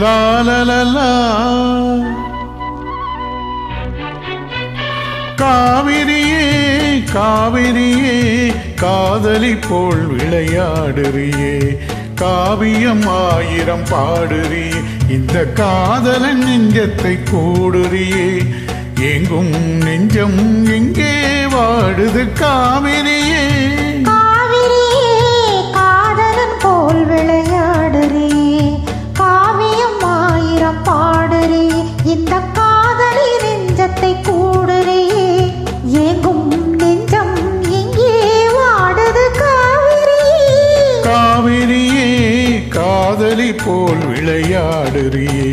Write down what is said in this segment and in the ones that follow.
லாலலலா காவிரியே காவிரியே காதலி போல் விளையாடுறியே. காவியம் ஆயிரம் பாடுறியே. இந்த காதலன் நெஞ்சத்தை கூடுறியே. எங்கும் நெஞ்சம் எங்கே வாடுது காவிரியே. காவிரியே காதலி போல் விளையாடுறியே.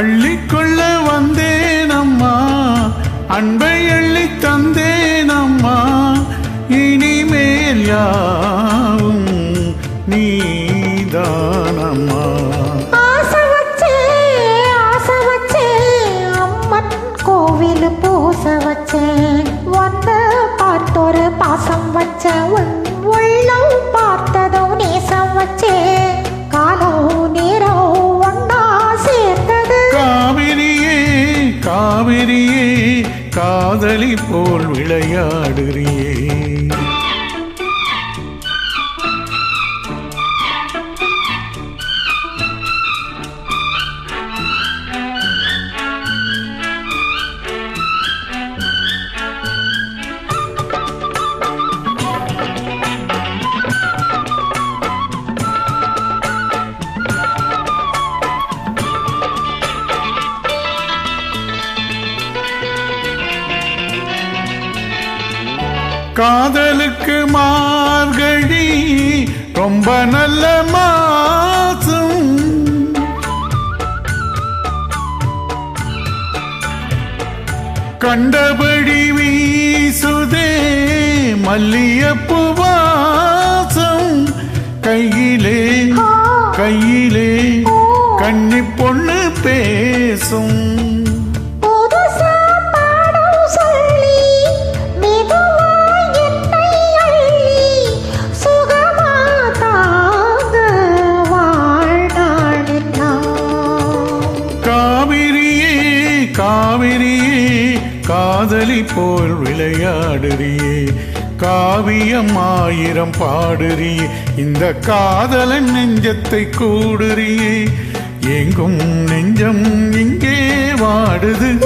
அள்ளிக்கொள்ள வந்தேன் அம்மா அன்பை அள்ளி தந்தேன் அம்மா இனிமேல் யார் காதலி போல் விளையாடுறியே காதலுக்கு மார்கழி ரொம்ப நல்ல மாசம். கண்டபடி வீசுதே மல்லியப்பு வாசம். கையிலே கையிலே கன்னி பொண்ணு பேசும். காவிரியே காதலி போல் விளையாடுறியே. காவியம் ஆயிரம் பாடுறியே. இந்த காதலன் நெஞ்சத்தை கூடுறியே. எங்கும் நெஞ்சம் இங்கே வாடுது.